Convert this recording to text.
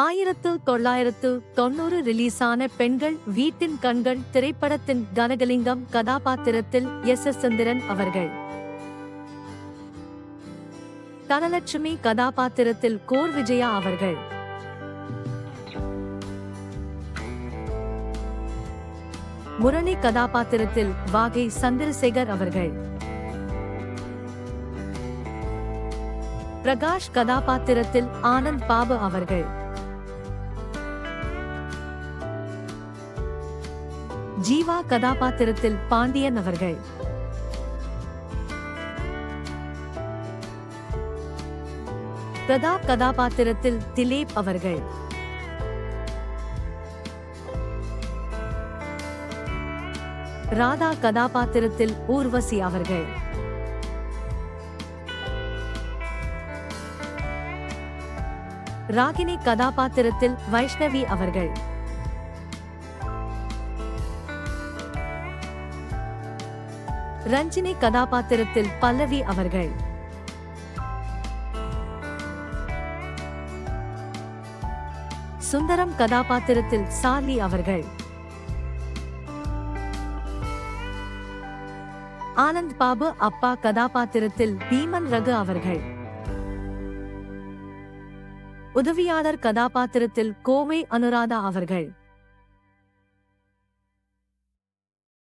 ஆயிரத்து தொள்ளாயிரத்து தொண்ணூறு ரிலீஸான பெண்கள் வீட்டின் கண்கள் திரைப்படத்தின் கனகலிங்கம் கதாபாத்திரத்தில் எஸ் எஸ் சந்திரன் அவர்கள். தனலட்சுமி கதாபாத்திரத்தில் கோர் விஜயா அவர்கள். முரளி கதாபாத்திரத்தில் வாகை சந்திரசேகர் அவர்கள். பிரகாஷ் கதாபாத்திரத்தில் ஆனந்த் பாபு அவர்கள். ஜீவா கதாபாத்திரத்தில் பாண்டியன் அவர்கள். பிரதாப் கதாபாத்திரத்தில் திலீப் அவர்கள். ராதா கதாபாத்திரத்தில் ஊர்வசி அவர்கள். ராகினி கதாபாத்திரத்தில் வைஷ்ணவி அவர்கள். ரஞ்சினி கதாபாத்திரத்தில் பல்லவி அவர்கள். சுந்தரம் கதாபாத்திரத்தில் சார்லி அவர்கள். ஆனந்த் பாபு அப்பா கதாபாத்திரத்தில் பீமன் ரகு அவர்கள். உதவியாளர் கதாபாத்திரத்தில் கோவை அனுராதா அவர்கள்.